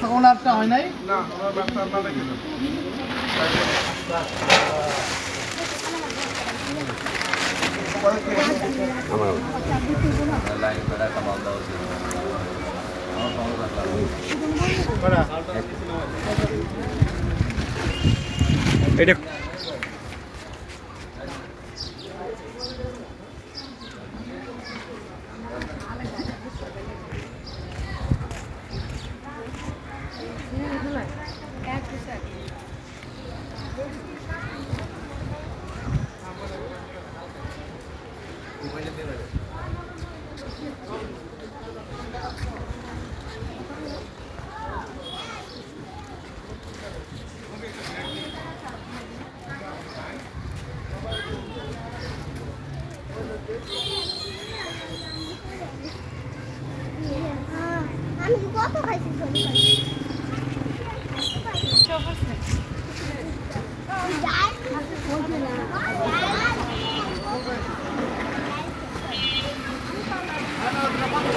তখন আরটা হয় নাই? এটা আমি কত খাইছি শনি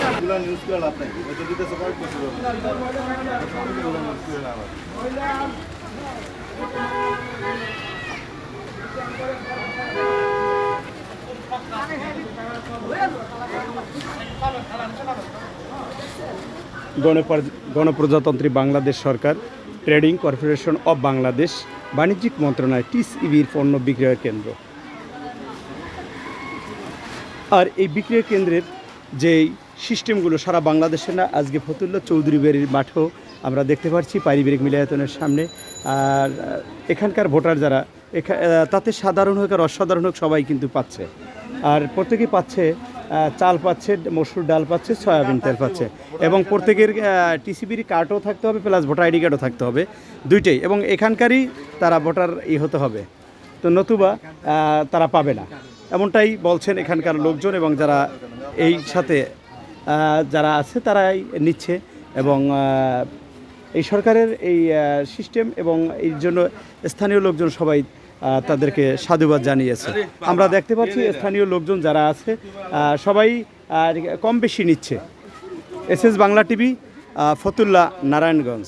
এগুলো নিউজ করে লাভ নাই এটা দিতেছে কয়েক বছর হলো। এগুলো নিউজ করে লাভ আছে। গণপ্র- গণপ্রজাতন্ত্রী বাংলাদেশ সরকার, ট্রেডিং কর্পোরেশন অব বাংলাদেশ, বাণিজ্যিক মন্ত্রণালয়, টিসইবির পণ্য বিক্রয় কেন্দ্র। আর এই বিক্রয় কেন্দ্রের যেই সিস্টেমগুলো সারা বাংলাদেশে না, আজকে ফতুল্লা চৌধুরী বাড়ির মাঠেও আমরা দেখতে পাচ্ছি পারিবারিক মিলায়তনের সামনে। আর এখানকার ভোটার যারা, এখা- তাতে সাধারণ হোক আর অসাধারণ হোক সবাই কিন্তু পাচ্ছে। আর প্রত্যেকেই পাচ্ছে চাল পাচ্ছে, মসুর ডাল পাচ্ছে, সয়াবিন তেল পাচ্ছে। এবং প্রত্যেকের টিসিবির কার্ডও থাকতে হবে প্লাস ভোটার আইডি কার্ডও থাকতে হবে, দুইটাই। এবং এখানকারই তারা ভোটার ই হতে হবে। তো নতুবা তারা পাবে না। এমনটাই বলছেন এখানকার লোকজন এবং যারা এই সাথে যারা আছে, তারাই নিচ্ছে। এবং এই সরকারের এই সিস্টেম এবং এই জন্য স্থানীয় লোকজন সবাই তাদেরকে সাধুবাদ জানিয়েছে। আমরা দেখতে পাচ্ছি স্থানীয় লোকজন যারা আছে সবাই কম বেশি নিচ্ছে। S S Bangla TV Fatullah Narayanganj.